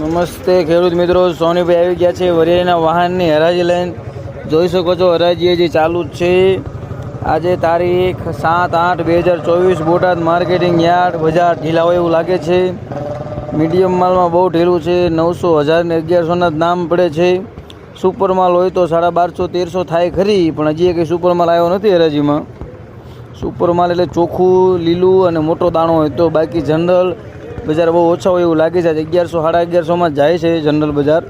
નમસ્તે ખેડૂત મિત્રો, સોનીભાઈ આવી ગયા છે વરિયાળીના વાહનની હરાજી લઈને. જોઈ શકો છો, હરાજી હજી ચાલુ જ છે. આજે તારીખ સાત આઠ બે હજાર ચોવીસ, બોટાદ માર્કેટિંગ યાર્ડ, બજાર ઢીલા હોય એવું લાગે છે. મીડિયમ માલમાં બહુ ઢીલું છે, નવસો હજાર ને અગિયારસોના જ નામ પડે છે. સુપર માલ હોય તો સાડા બારસો, તેરસો થાય ખરી, પણ હજી કંઈ સુપર માલ આવ્યો નથી હરાજીમાં. સુપર માલ એટલે ચોખ્ખું, લીલું અને મોટો દાણો હોય તો બાકી જનરલ બજાર બહુ ઓછા હોય એવું લાગે છે. અગિયારસો સાડા અગિયારસોમાં જાય છે જનરલ બજાર.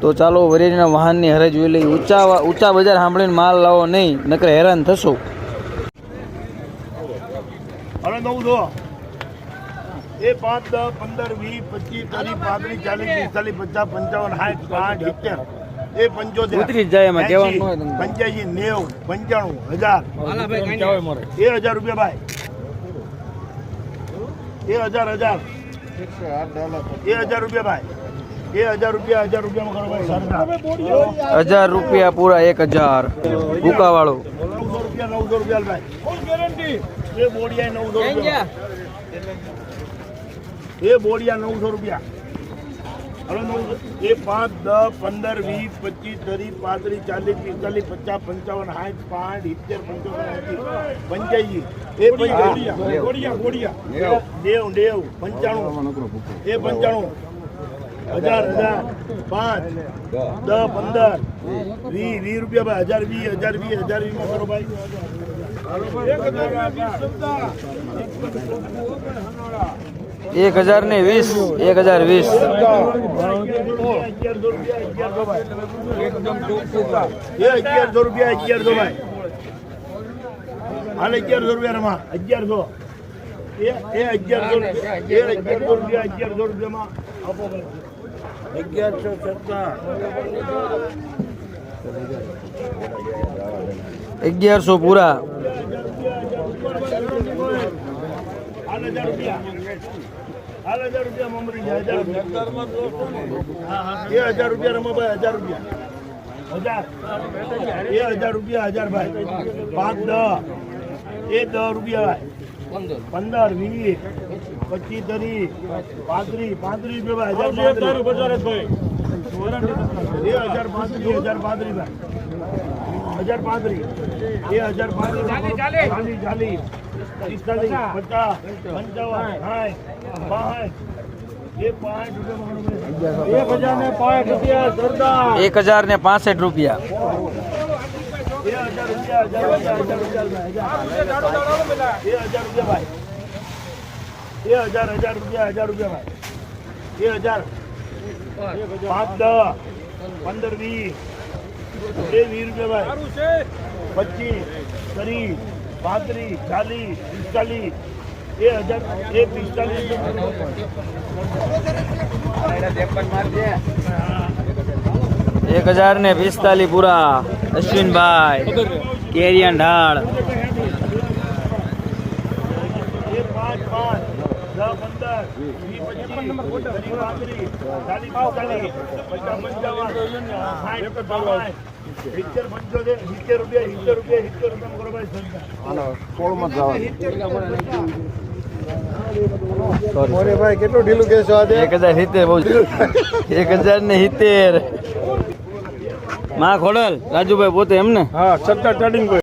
તો ચાલો વરેલીના વાહનની હરે જોઈ લઈએ. ઊંચા ઊંચા બજાર સાંભળીને માલ લાવો નહીં નકર હેરાન થશો. હવે નવ દો એ પાંચ દસ પંદર વીસ પચીસ ત્રીસ પાંત્રીસ ચાલીસ પિસ્તાલીસ પચાસ પંચાવન સાઠ સિત્તેર. એ પંચોતેર. ઉતરી જાય એમાં, કહેવાનું. પંચ્યાસી નેવું પંચાણું હજાર. એ હજાર રૂપિયા ભાઈ. એ હજાર હજાર. હજાર રૂપિયા ભાઈ. એ હજાર રૂપિયા હજાર રૂપિયામાં કરો ભાઈ સરદાર હજાર રૂપિયા પૂરા એક હજાર. ભૂકાવાળો. નવસો રૂપિયા નવસો રૂપિયા ભાઈ. એ બોડિયા નવસો રૂપિયા. એ પાંચ દસ પંદર વીસ પચીસ ત્રીસ પાંત્રીસ ચાલીસ પિસ્તાલીસ પચાસ પંચાવન સાઠ પાંચ સિત્તેર પંચાવન પંચ્યાસી. એ પંચ્યાસી દેવ દેવ પંચાણું. એ પંચાણું. હજાર હજાર પાંચ દસ પંદર. વીસ વીસ રૂપિયા ભાઈ હજાર વીસ હજાર વીસ હજાર વીસ કરો ભાઈ. એક હજાર ને વીસ. એક હજાર વીસ. અગિયારસો રૂપિયા અગિયારસો ભાઈ હાલ અગિયારસો રૂપિયા રમા અગિયારસો એ અગિયારસો અગિયારસો પૂરા. હાલ હજાર રૂપિયા. હાલ હજાર રૂપિયા મમરી છે હજાર રૂપિયા. એ હજાર રૂપિયા રમો ભાઈ હજાર રૂપિયા. હજાર. એ હજાર રૂપિયા હજાર ભાઈ. પાંચ દસ એ દસ રૂપિયા ભાઈ. પંદર વીસ પચીસ ત્રીસ પાંત્રીસ પાંત્રીસ રૂપિયા ભાઈ હજાર હજાર પાંત્રીસ હજાર પાંત્રીસ ભાઈ. હજાર પાંત્રીસ. એ હજાર પાંત્રીસ. ચાલી ચાલીસ પિસ્તાલીસ પચાસ પંચાવન સાઠ બાસઠ એક હજાર ને પાસઠ રૂપિયા. હજાર રૂપિયા હજાર રૂપિયા હજાર રૂપિયા ભાઈ, હજાર. હજાર રૂપિયા ભાઈ. એ હજાર હજાર રૂપિયા હજાર રૂપિયા ભાઈ. એ હજાર. પાંચ દસ. પંદર વીસ. બે વીસ રૂપિયા ભાઈ. પચીસ. ત્રીસ. પાંત્રીસ ચાલીસ, પિસ્તાલીસ, એ હજાર, એ પિસ્તાલીસ. એક હજાર ને પિસ્તાલીસ પૂરા અશ્વિનભાઈ કેરિયા ઢાળ એ પાંચ પાંચ દસ પંદર વીસ પચીસ ત્રીસ પાંત્રીસ ચાલીસ પિસ્તાલીસ પચાસ પંચાવન સાઠ બાવન સિત્તેર પંચોતેર સિત્તેર રૂપિયા સિત્તેર રૂપિયા સિત્તેર રૂપિયા કરો ભાઈ કેટલું ઢીલું કહેશો એક હજાર સિત્તેર બહુ એક હજાર ને સિત્તેરમાં ખોડલ, રાજુભાઈ પોતે એમ ને હા સત્તર સ્ટાર્ટિંગ કોઈ